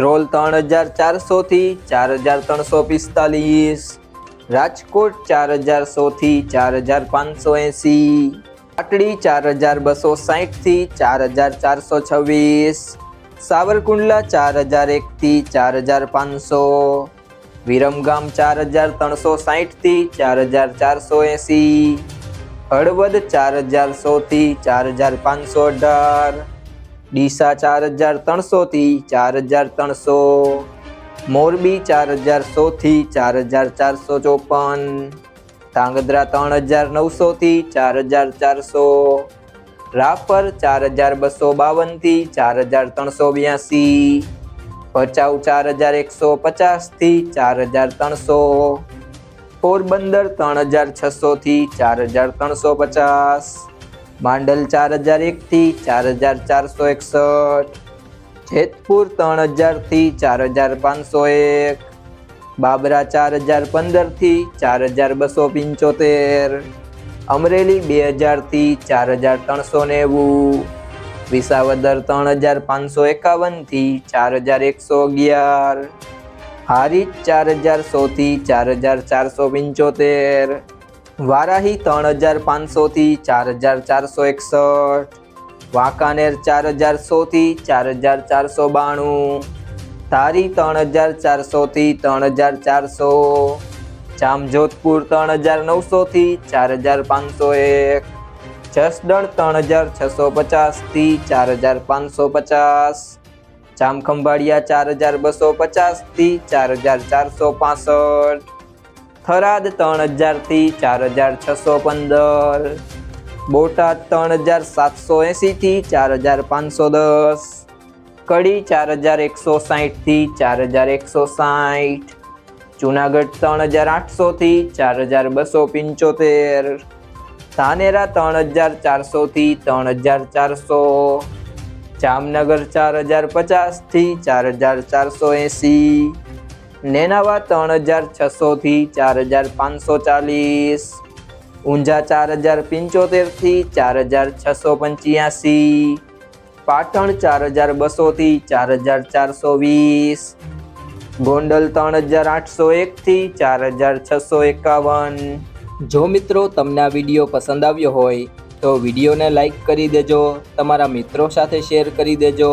ધ્રોલ ત્રણ હજાર ચારસોથી ચાર હજાર ત્રણસો પિસ્તાલીસ રાજકોટ ચાર હજાર સોથી ચાર હજાર પાંચસો એંસી પાટડી ચાર હજાર બસો સાહીઠથી ચાર હજાર ચારસો છવ્વીસ સાવરકુંડલા ચાર હજાર એકથી ચાર હજાર પાંચસો વિરમગામ ચાર હજાર ત્રણસો સાહીઠથી ચાર હજાર ચારસો એંસી હળવદ ચાર હજાર સોથી ચાર હજાર પાંચસો અઢાર ડીસા ચાર હજાર ત્રણસોથી ચાર હજાર ત્રણસો મોરબી ચાર હજાર સોથી ચાર હજાર ચારસો ચોપન ધાંગધ્રા ત્રણ હજાર નવસોથી ચાર હજાર ચારસો રાપર ચાર હજાર બસો બાવનથી ચાર હજાર ત્રણસો બ્યાસી ભચાઉ ચાર હજાર એકસો પચાસથી ચાર હજાર ત્રણસો પોરબંદર ત્રણ હજાર છસોથી ચાર હજાર ત્રણસો પચાસ માંડલ ચાર હજાર એકથી ચાર હજાર ચારસો એકસઠ. જેતપુર ત્રણ હજારથી ચાર હજાર પાંચસો એક. બાબરા ચાર હજાર પંદરથી ચાર હજાર બસો પંચોતેર. અમરેલી બે હજારથી ચાર હજાર ત્રણસો નેવું. વિસાવદર ત્રણ હજાર પાંચસો એકાવનથી ચાર હજાર એકસો અગિયાર. હારીજ ચાર હજાર સોથી ચાર હજાર ચારસો પંચોતેર. વારાહી ત્રણ હજાર પાંચસોથી ચાર હજાર ચારસો એકસઠ, વાંકાનેર ચાર હજાર સોથી ચાર હજાર ચારસો બાણું, ધારી ત્રણ હજાર ચારસોથી ત્રણ હજાર ચારસો, જામજોધપુર ત્રણ હજાર નવસોથી ચાર હજાર પાંચસો એક, જસદણ ત્રણ હજાર છસો પચાસથી ચાર હજાર પાંચસો પચાસ, જામખંભાળિયા ચાર હજાર બસો પચાસથી ચાર હજાર ચારસો પાસઠ થરાદ ત્રણ હજારથી ચાર હજાર છસો પંદર બોટાદ ત્રણ હજાર સાતસો એંસીથી ચાર હજાર પાંચસો દસ કડી ચાર હજાર એકસો સાહીઠથી ચાર હજાર એકસો સાહીઠ જુનાગઢ ત્રણ હજાર આઠસોથી ચાર હજાર બસો પંચોતેર ધાનેરા ત્રણ હજાર ચારસોથી ત્રણ હજાર ચારસો જામનગર ચાર હજાર પચાસથી ચાર હજાર ચારસો એંસી નેનાવા ત્રણ હજાર છસોથી ચાર હજાર પાંચસો ચાલીસ. ઊંઝા ચાર હજાર પંચોતેરથી ચાર હજાર છસો પંચ્યાસી. પાટણ ચાર હજાર બસોથી ચાર હજાર ચારસો વીસ. ગોંડલ ત્રણ હજાર આઠસો એકથી ચાર હજાર છસો એકાવન. જો મિત્રો તમને આ વીડિયો પસંદ આવ્યો હોય, તો વિડીયોને લાઈક કરી દેજો, તમારા મિત્રો સાથે શેર કરી દેજો.